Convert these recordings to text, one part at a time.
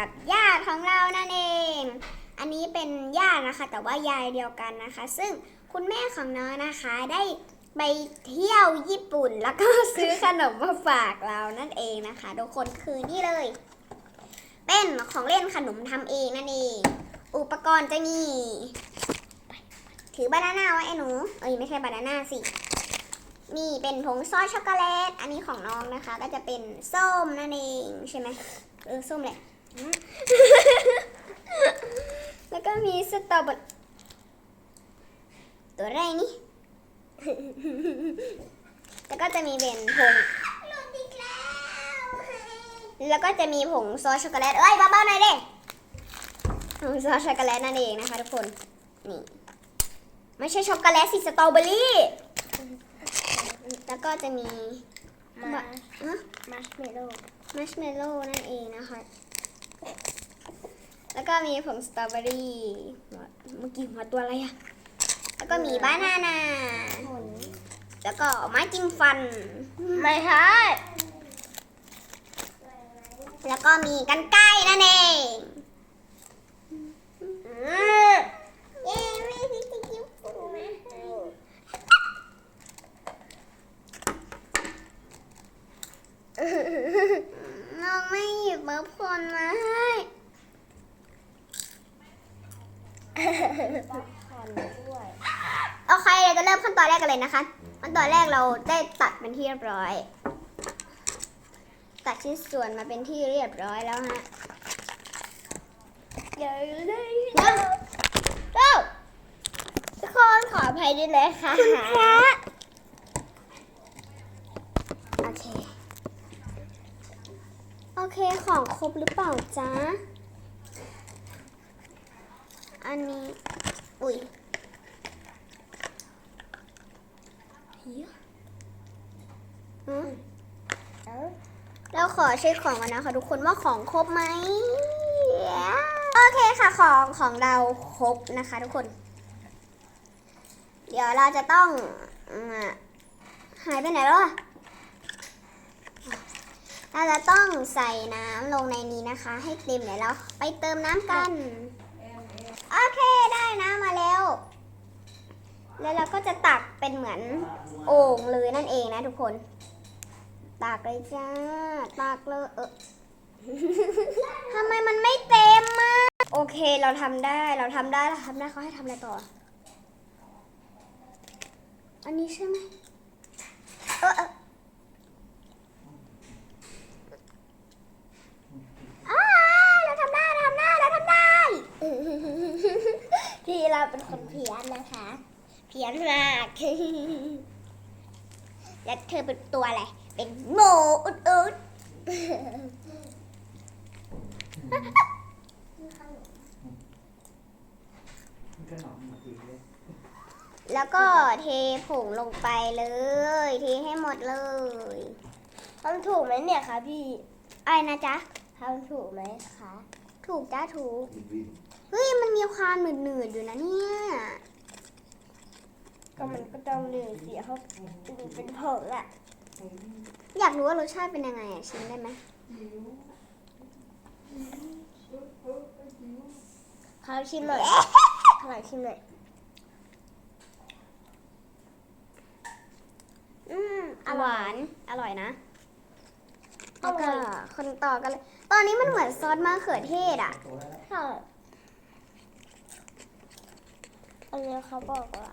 กับญาติของเรานั่นเอง อันนี้เป็นญาตินะคะ แต่ว่ายายเดียวกันนะคะ ซึ่งคุณแม่ของน้องนะคะได้ไปเที่ยวญี่ปุ่นแล้วก็ซื้อขนมมาฝากเรานั่นเองนะคะทุกคนคือนี่เลย เป็นของเล่นขนมทำเองนั่นเอง อุปกรณ์จะมีถือบานาน่าไว้ไอ้หนูเอ้ยไม่ใช่บานาน่าสิมีเป็นผงซอสช็อกโกแลต อันนี้ของน้องนะคะ ก็จะเป็นส้มนั่นเองใช่ไหมเออส้มแหละ แล้วก็มีสตรอเบอร์ตัวอะไรนี่ แล้วก็จะมีเป็นผงแล้วก็จะมีผงซอสช็อกโกแลต เอ้ยเบาๆหน่อยเด้ผงซอสช็อกโกแลตนั่นเองนะคะทุกคน นี่ ไม่ใช่ช็อกโกแลตสิสตรอเบอรี่ แล้วก็จะมีมาฮะมาร์ชเมลโล่ มัชเมลโล่นั่นเองนะคะ แล้วก็มีผงสตรอเบอรี่หัวเมื่อกี้หัวตัวอะไรอะแล้วก็มีบานาน่าผลแล้วก็ไม้จิ้มฟัน ไม่ใช่แล้วก็มีกันไกรนั่นเองเย้ไม่ได้จิ้มฟันมาให้ น้องไม่หยิบเบอร์พลมาให้ป๊อปคอร์นด้วยโอเคเราจะเริ่มขั้นตอนแรกกันเลยนะคะขั้นตอนแรกเราได้ตัดเป็นที่เรียบร้อย ตัดชิ้นส่วนมาเป็นที่เรียบร้อยแล้วฮะเดี๋ยวเลยเริ่มเริ่มทุกคนขออภัยด้วยนะคะคุณพระโอเค โอ เคของครบหรือเปล่าจ๊ะ อันนี้ อุ้ยเหี้ยอืมเอ้าเราขอเช็คของกันนะคะทุกคนว่าของครบไหม โอเคค่ะของของเราครบนะคะทุกคน เดี๋ยวเราจะต้องอืมหายไปไหนแล้วอะ เราจะต้องใส่น้ำลงในนี้นะคะ ให้เต็มเดี๋ยวเราไปเติมน้ำกัน โอเคได้น้ำมาแล้ว แล้วเราก็จะตักเป็นเหมือนโอ่งเลยนั่นเองนะทุกคน ตักเลยจ้า ตักเลยเออทำไมมันไม่เต็มมาโอเคเราทำได้เราทำได้เราทำได้เขาให้ทำอะไรต่อ อันนี้ใช่ไหมเออาเราทำได้เราทำได้เราทำได้ ที่เราเป็นคนเพี้ยนนะคะ เพี้ยนมากแล้วเธอเป็นตัวอะไร เป็นโง่อุดอุดแล้วก็เทผงลงไปเลย เทให้หมดเลยทำถูกไหมเนี่ยคะพี่อะไรนะจ๊ะทำถูกไหมคะ ถูกจ้าถูก เฮ้ยมันมีความหนืดๆอยู่นะเนี่ยก็มันก็ต้องเหลือเสียเขาดูเป็นผงอะอยากรู้ว่ารสชาติเป็นยังไงอะชิมได้ไหมขอชิมหน่อยขอชิมหน่อยอืมหวานอร่อยนะแล้วก็คนต่อกันเลย ตอนนี้มันเหมือนซอสมะเขือเทศอะ ค่ะ อันนี้เขาบอกว่า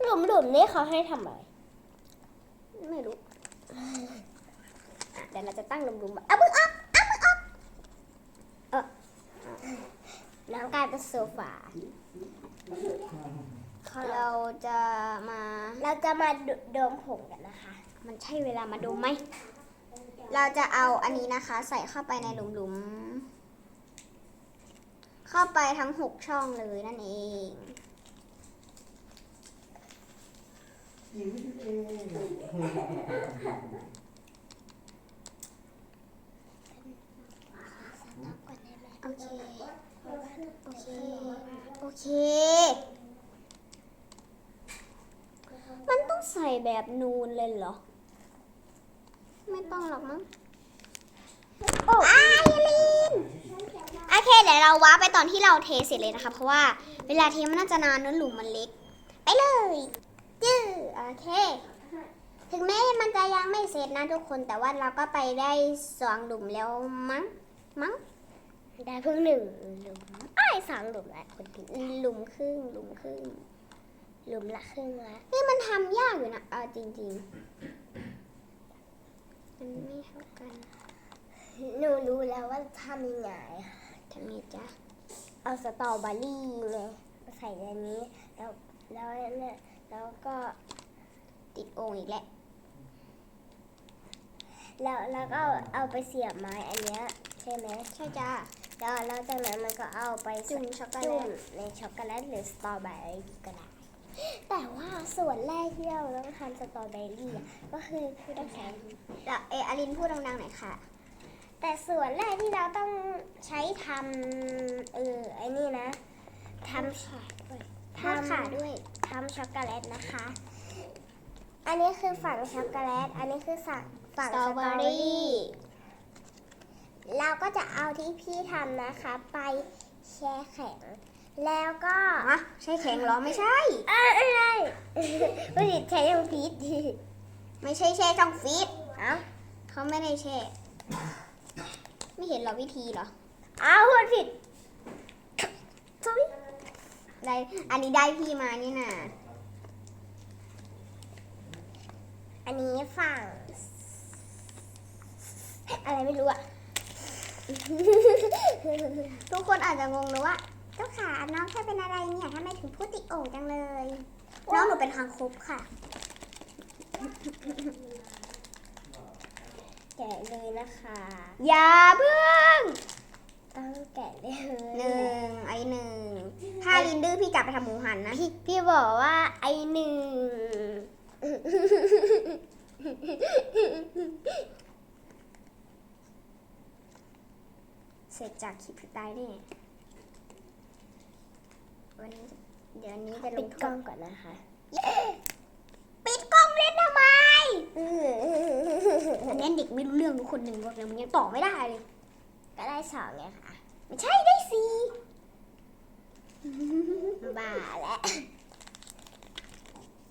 หลุมหลุมๆนี่เขาให้ทำอะไรไม่รู้อะเดี๋ยวเราจะตั้งลมๆอะบึ้งอะอะบึ้งอะเออน้ำกลายเป็นโซฟาเราจะมา เราจะมาดมผงกันนะคะ มันใช่เวลามาดูไหม เราจะเอาอันนี้นะคะ ใส่เข้าไปในหลุมๆเข้าไปทั้งหกช่องเลยนั่นเอง โอเค โอเค โอเค มันต้องใส่แบบนูนเลยเหรอ ไม่ต้องหรอกมั้ง โอ้อายยาลิน โอเค เดี๋ยวเราว้าไปตอนที่เราเทเสร็จเลยนะคะ เพราะว่าเวลาเทมันน่าจะนานเนอหลุมมันเล็ก ไปเลย จื้อโอเค ถึงแม้มันจะยังไม่เสร็จนะทุกคนแต่ว่าเราก็ไปได้สองหลุมแล้วมั้งมั้งได้เพิ่งหนึ่งหลุมไอ้ายสองหลุมแล้วคนผิดหลุมครึ่งหลุมครึ่งหลุมละครึ่งละเฮ้ยมันทำยากอยู่นะเอาจริงๆมันไม่เท่ากันหนูรู้แล้วว่าทำยังไงทำไงจ๊ะเอาสตรอเบอรี่ไงใส่ในนี้แล้วแล้วเนี่ย แล้วก็ติดโอ่งอีกแล้วแล้วแล้วก็เอาไปเสียบไม้อันเนี้ยใช่ไหมใช่จ้าแล้วแล้วจากนั้นมันก็เอาไปจุ่มช็อกโกแลจุ่มตในช็อกโกแลตหรือสตรอเบอรี่ก็ได้ แต่ว่าส่วนแรกที่เราต้องทำสตรอเบอรี่อะก็คือคือต้องใช้แล้วเอออลินพูดดังๆหน่อยค่ะ แต่ส่วนแรกที่เราต้องใช้ทำเออไอ้นี่นะทำขาด้วย ทอดขาด้วยทำช็อกโกแลตนะคะ อันนี้คือฝั่งช็อกโกแลต อันนี้คือฝั่งฝั่งสตรอเบอรี่ เราก็จะเอาที่พี่ทำนะคะ ไปแช่แข็ง แล้วก็ฮะใช่แข็งเหรอไม่ใช่เอ้ยอะไรผู้ดิใช้ยังพีดไม่ใช่แช่ช่องฟีดเอ้าเขาไม่ได้แช่ ไม่เห็นเหรอวิธีเหรอเอ้าวพูดผิดทุย ได้ อันนี้ได้พี่มานี่น่ะอันนี้ฝั่ง อะไรไม่รู้อะทุกคนอาจจะงงนะว่าเจ้าขาน้องแค่เป็นอะไรเนี่ยทำไมถึงพูดติดโอ่งจังเลย น้องหนูเป็นคางคกค่ะ แกะเลยนะคะ อย่าเพิ่ง ต้องแกะเลยหนึ่งไอหนึ่งถ้าลินดื้อพี่จับไปทำหมูหันนะ พี่พี่บอกว่าไอหนึ่งเสร็จจากคลิปพี่ตายแน่วันนี้เดี๋ยวนี้จะลปิงดโทกล้อษงก่อนนะคะ ปิดกล้องเล่นทำไมอันนี้เด็กไม่รู้เรื่องทุกคนหนึ่งบอกเลยมันยังต่อไม่ได้เลย ก็ได้สองไงค่ะไม่ใช่ได้สี่บ้าแล้ว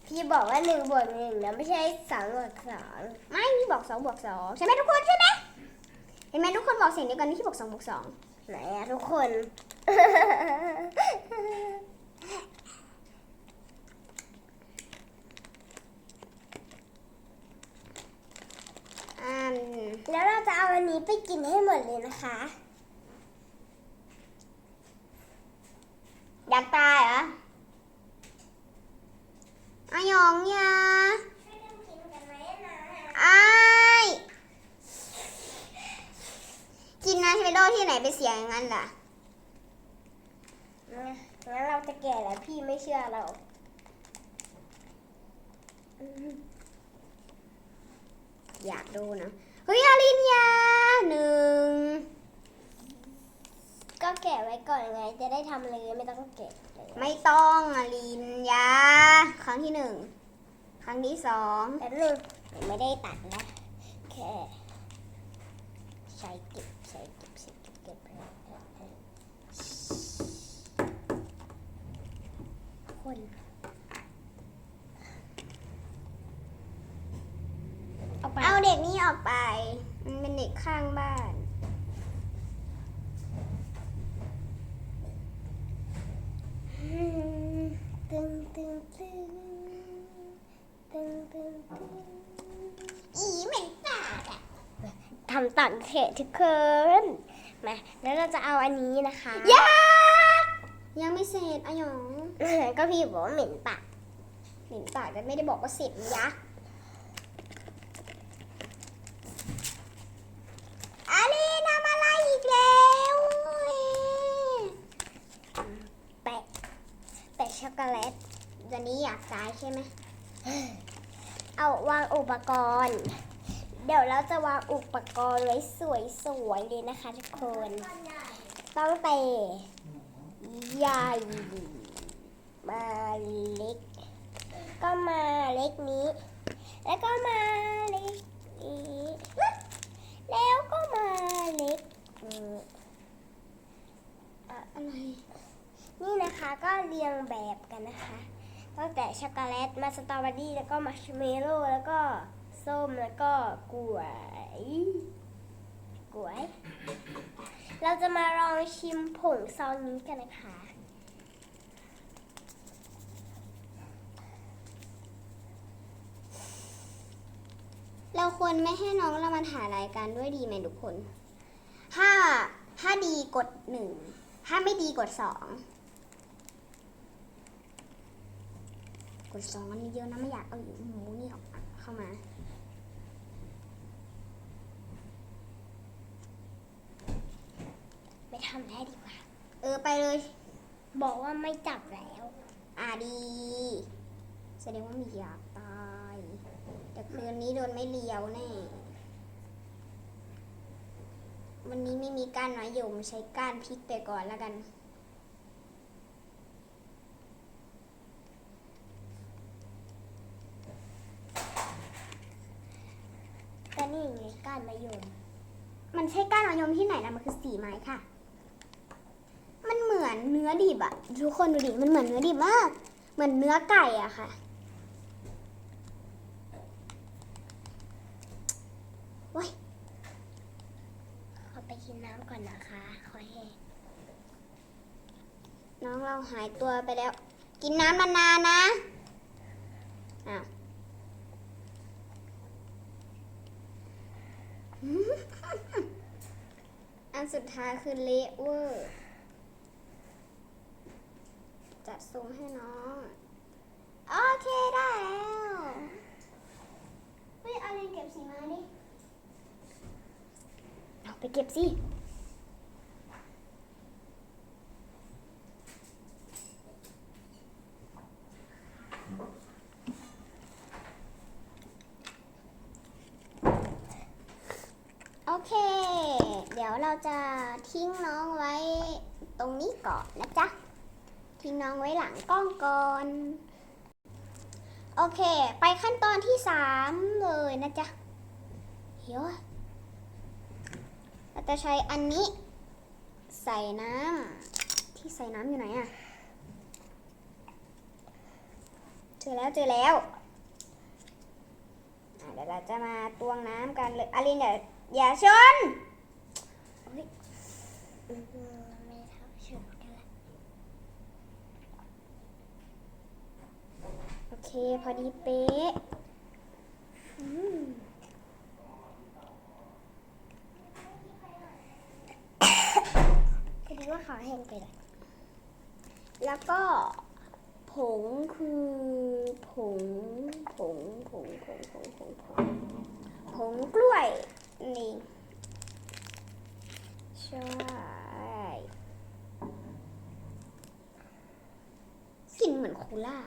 พี่บอกว่าหนึ่งบวกหนึ่งนะไม่ใช่สองบวกสองไม่พี่บอกสองบวกสองใช่ไหมทุกคนใช่ไหมเห็นไหมทุกคนบอกเสียงเดียวกันนี่ที่บอกสองบวกสองไหนอะทุกคนอ่าแล้วเราจะเอา อันนี้ไปกินให้หมดเลยนะคะอยากตายเหรออายองอยาอายกินนะเชโดที่ไหนไปเสียอย่างนั้นล่ะงั้นเราจะแก่แล้วพี่ไม่เชื่อเรา อยากดูนะ เฮ้ยอารินยาหนึ่ง ก็แกะไว้ก่อนไง จะได้ทำเลยไม่ต้องแกะเลย ไม่ต้องอารินยา ครั้ง ที่หนึ่งครั้งที่สองแต่นึงไม่ได้ตัดนะ แค่ใช้เก็บใช้เก็บใช้เก็บเก็บคนเอาไปเอาเด็กนี้ออกไป มันเป็นเด็กข้างบ้านตึง ตึงตึงตึงตึงตึงอีเหม็นปากอะทำตัดเขตทุกคนมาแล้วเราจะเอาอันนี้นะคะยายังไม่เสร็จอะหยองก็พี่บอกว่าเหม็นปากเหม็นปากแต่ไม่ได้บอกว่าเสร็จนะยะอาลีทำอะไรอีกแล้วแปะแปะช็อกโกแลต ตอนนี้อยากตายใช่ไหม เอาวางอุปกรณ์ เดี๋ยวเราจะวางอุปกรณ์ไว้สวยๆเลยนะคะทุกคนตั้งแต่ใหญ่มาเล็ก ก็มาเล็กนี้ แล้วก็มาเล็กนี้ แล้วก็มาเล็กเอออะอะไรนี่นะคะก็เรียงแบบกันนะคะ ตั้งแต่ช็อกโกแลตมาสตรอเบอรี่แล้วก็มัชเมลโล่แล้วก็ส้มแล้วก็กล้วยกล้วย เราจะมาลองชิมผงซองนี้กันนะคะเราควรไม่ให้น้องเรามาถ่ายรายการด้วยดีไหมทุกคน ถ้า ถ้าดีกดหนึ่ง ถ้าไม่ดีกดสอง ดสองอันนี้เยอะนะไม่อยากเอาหมูนี่ออกเข้ามาไม่ทำได้ดีกว่า เออไปเลย บอกว่าไม่จับแล้ว อ่าดีแสดงว่ามีอยากตาย แต่คืนนี้โดนไม่เลียวแน่วันนี้ไม่มีก้านน้อยยมใช้ก้านพริกไปก่อนแล้วกัน ก็นี่ไงก้านมะยม มันใช่ก้านมะยมที่ไหนนะมันคือสีไม้ค่ะ มันเหมือนเนื้อดิบอะทุกคนดูดิ มันเหมือนเนื้อดิบมาก เหมือนเนื้อไก่อะค่ะขอไปกินน้ำก่อนนะคะ ขอแห้งน้องเราหายตัวไปแล้ว กินน้ำนานๆนะ อ้าว อันสุดท้ายคือเละเวอร์ จัดซูมให้น้อง โอเคได้แล้วเฮ้ยเอาเรนเก็บสีมาดิ เอาไปเก็บสิ โอเค เดี๋ยวเรา จะทิ้งน้องไว้ตรงนี้ก่อนนะจ๊ะ ทิ้งน้องไว้หลังกล้องก่อน โอเค ไปขั้นตอนที่สามเลยนะจ๊ะเดี๋ยวเราจะใช้อันนี้ ใส่น้ำที่ใส่น้ำอยู่ไหนอะเจอแล้วเจอแล้วเดี๋ยวเราจะมาตวงน้ำกันเลยอารินอย่าอย่าชน ไม่เท่าเฉยกันละโอเค พอดีเป๊ะคือว่าขอแห้งไปละแล้วก็ผงคือผงผงผงผงผงผงผงผงกล้วยนี่ใช่ก ลิ่นเหมือนโคล่า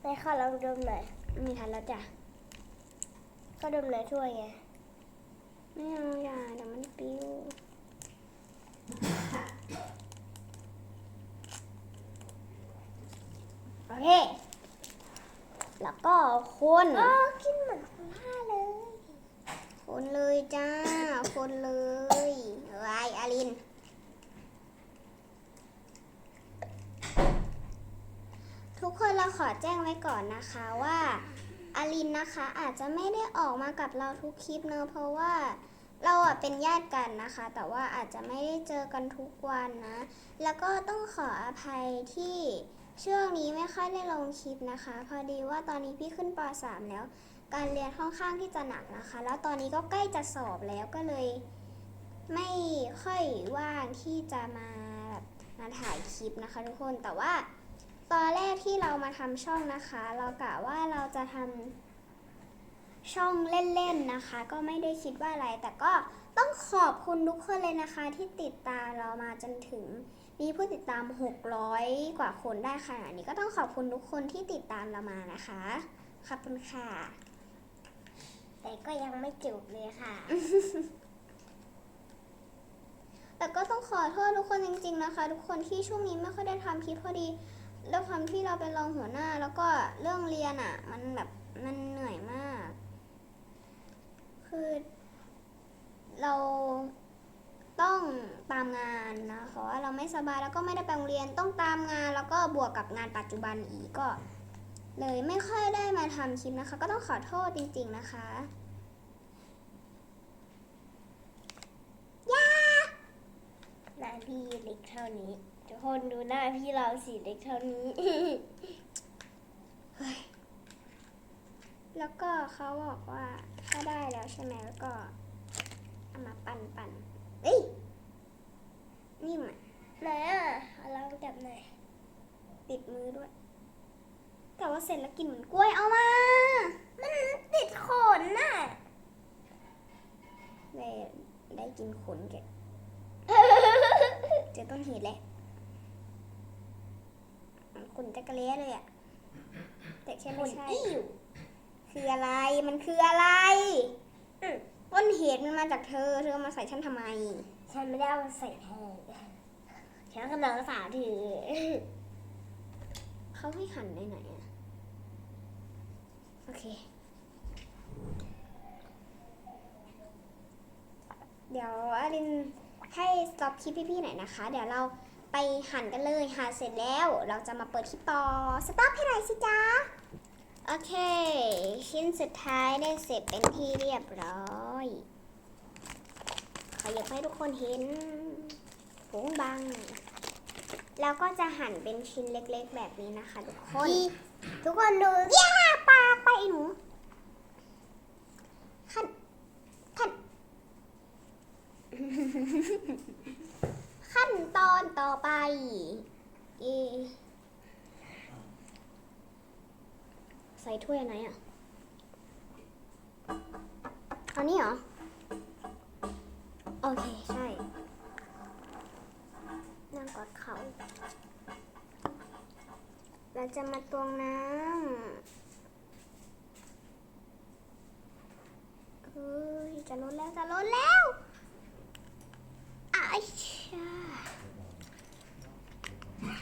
ไหนขอลองดมหน่อยไม่มีทันแล้วจ้ะก็ดมหน่อยถ้วยไง ไม่เอาอย่าเดี๋ยวมันปิ้วโอเค แล้วก็คนอ๋อกินเหมือนคุณพ่าเลย คนเลยจ้า คนเลยไว้อาริน ทุกคนเราขอแจ้งไว้ก่อนนะคะว่าอารินนะคะอาจจะไม่ได้ออกมากับเราทุกคลิปเนอะเพราะว่าเราอะเป็นญาติกันนะคะ แต่ว่าอาจจะไม่ได้เจอกันทุกวันนะ แล้วก็ต้องขออภัยที่ช่วงนี้ไม่ค่อยได้ลงคลิปนะคะ พอดีว่าตอนนี้พี่ขึ้นป .3 แล้ว การเรียนค่อนข้างที่จะหนักนะคะ แล้วตอนนี้ก็ใกล้จะสอบแล้วก็เลย ไม่ค่อยว่างที่จะมาแบบมาถ่ายคลิปนะคะ ทุกคนแต่ว่า ตอนแรกที่เรามาทำช่องนะคะ เรากะว่าเราจะทำช่องเล่นๆนะคะ ก็ไม่ได้คิดว่าอะไร แต่ก็ต้องขอบคุณทุกคนเลยนะคะ ที่ติดตามเรามาจนถึง มีผู้ติดตาม 600 กว่าคนได้ขนาดนี้ก็ต้องขอบคุณทุกคนที่ติดตามเรามานะคะขอบคุณค่ะ แต่ก็ยังไม่จบเลยค่ะ แต่ก็ต้องขอโทษทุกคนจริง ๆ นะคะ ทุกคนที่ช่วงนี้ไม่ค่อยได้ทำคลิปพอดี ด้วยความที่เราเป็นรองหัวหน้า แล้วก็เรื่องเรียนอะ่ะ มันแบบมันเหนื่อยมาก คือเราต้องตามงานนะเพราะว่าเราไม่สบายแล้วก็ไม่ได้ไปโรงเรียนต้องตามงาน แล้วก็บวกกับงานปัจจุบันอีกก็ เลยไม่ค่อยได้มาทำคลิปนะคะ ก็ต้องขอโทษจริง ๆนะคะหน้าพี่เล็กเท่านี้ ทุกคนดูหน้าพี่เราสีเล็กเท่านี้ แล้วก็เขาบอกว่าถ้าได้แล้วใช่ไหมแล้วก็เอามาปั่นปั่นๆเอ้ยนี่มันไหนอะเอาลองจับหน่อยติดมือด้วย แต่ว่าเสร็จแล้วกินเหมือนกล้วยเอามา มันติดขนน่ะได้ได้กินขนแกเจอต้นเหตุแล้วข นจักรเละเลยอะแต่แค่ขไม่นใช่อิ่วคืออะไร มันคืออะไรอืมต้นเหตุมันมาจากเธอ เธอมาใส่ฉันทำไม ฉันไม่ได้เอามาใส่ให้ฉันกำลังสาถือเขาให้หั่นได้ไหนอะโอเค เดี๋ยวอารินให้สต็อปคลิปพี่ๆหน่อยนะคะ เดี๋ยวเรา ไปหั่นกันเลยหั่นเสร็จแล้วเราจะมาเปิดคลิปต่อสต็อปให้หน่อยสิจ๊ะโอเค ชิ้นสุดท้ายได้เสร็จเป็นที่เรียบร้อยขออยากให้ทุกคนเห็นผงบังแล้วก็จะหั่นเป็นชิ้นเล็กๆ แบบนี้นะคะ ทุกคนพี่ทุกคนดูย่าปากไปไอ้หนูขั้นขั้นขั้ นตอนต่อไปเอใส่ถ้วยไหนอะเอานี่เหรอ โอเค ใช่ นั่งกอดเขาเราจะมาตวงน้ำเฮ้ยจะล้นแล้ว จะล้นแล้วอาชา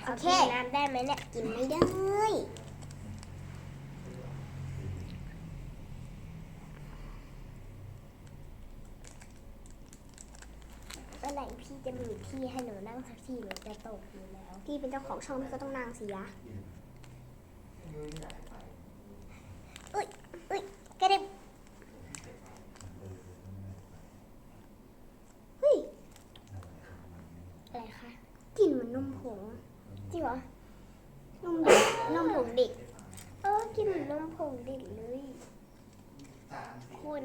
โอเคกินน้ำได้ไหมเนี่ย กินไม่ได้เมื่อไหร่พี่จะมีที่ให้หนูนั่งสักทีหนูจะตกอยู่แล้ว พี่เป็นเจ้าของช่องพี่ก็ต้องนางสิยะกระเด็บ เฮ้ย อะไรคะ กลิ่นเหมือนนมผง จริงเหรอน มเด็ก นมผงเด็ก เออกินเหมือนนมผงเด็กเลยคุณ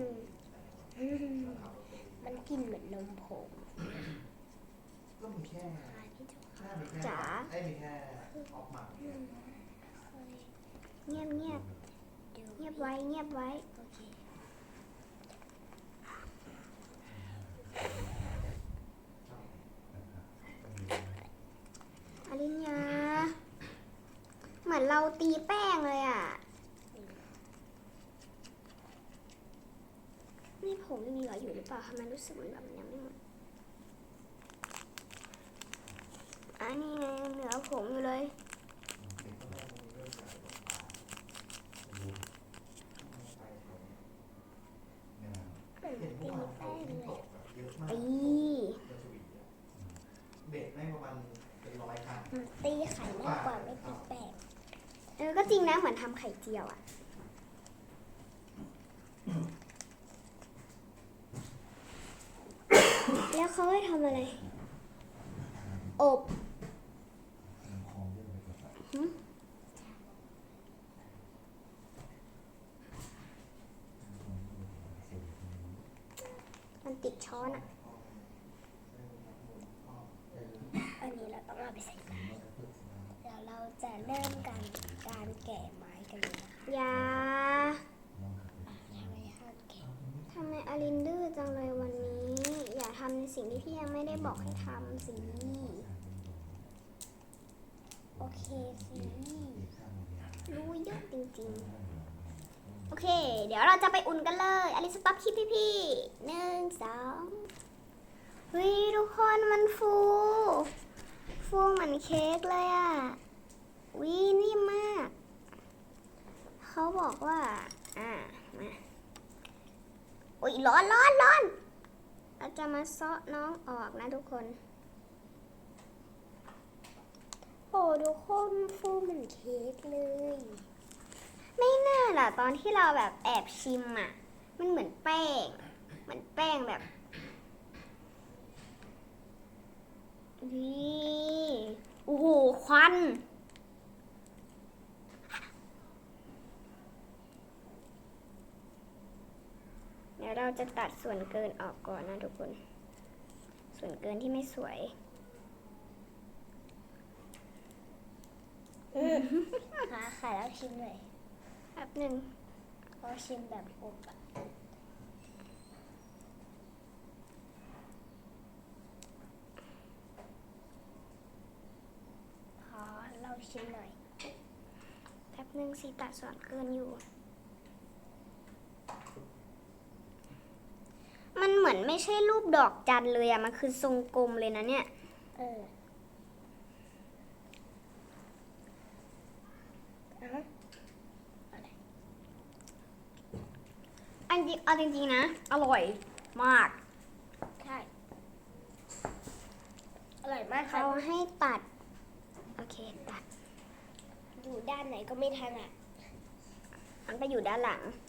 อืมมันกินเหมือนนมผง ก็มีแค่ ค่ะพี่จุ๊ หน้ามีแค่ จ๋า ไอ้ยมีแค่ออกหมัก เงียบเงียบ เงียบไว้ เงียบไว้ โอเคอริญญาเหมือนเราตีแป้งเลยอะ นี่ผมยังเหลืออยู่หรือเปล่าทำไมรู้สึกเหมือนแบบยังไม่หมดอันนี้ไงเหลือผมอยู่เลย เหมือน เห็นพ ตี วกมัน แป้งเลย ตกอะเยอะมาก ตี จะสวีทอะ เบ็ดแม่งประมาณเป็นร้อยคันมันตีไข่มากกว่าไม่ตีแป้งเออก็จริงนะเหมือนทำไข่เจียวอะแล้วเขาให้ทำอะไร อบหึมันติดช้อนอะ อันนี้เราต้องเอาไปใส่น้ำเดี๋ยวเราจะเริ่มกันการแกะไม้กันเลยนะคะ อย่า ทำไมห้ามแกะ ทำไมอ ลินดื้อจังเลยวันนี้ อย่าทำในสิ่งที่พี่ยังไม่ได้บอกให้ทำสิ โอเคสิ รู้เยอะจริงๆ โอเค เดี๋ยวเราจะไปอุ่นกันเลยอลิสต็อปคลิปพี่ๆหนึ่งสองเฮ้ยทุกคนมันฟู ฟูเหมือนเค้กเลยอะวินิ่มมาก เขาบอกว่า อ่ามา อ้ยร้อนร้อนร้อนเราจะมาเซาะน้องออกนะทุกคน โอ้ดูโคนฟูเหมือนเค้กเลย ไม่น่าล่ะตอนที่เราแบบแอบชิมอะ มันเหมือนแป้ง เหมือนแป้งแบบวิโอ้โหควัน ยวเราจะตัดส่วนเกินออกก่อนนะทุกคน ส่วนเกินที่ไม่สวยค่ะค่ะแล้วชิมหน่อยแป๊บหนึ่งเราชิมแบบอบอะขอเราชิมหน่อยแป๊บหนึ่งสีตัดส่วนเกินอยู่ มันเหมื อนไม่ใช่รูปดอกจันเลยอะมันคือทรงกลมเลยนะเนี่ยเอออะฮะอันจริงเอาจริงๆนะ อร่อยมาก ใช่ อร่อยมากค่ะเขาให้ตัด โอเคตัด อยู่ด้านไหนก็ไม่ถนัดมันไปอยู่ด้านหลังอ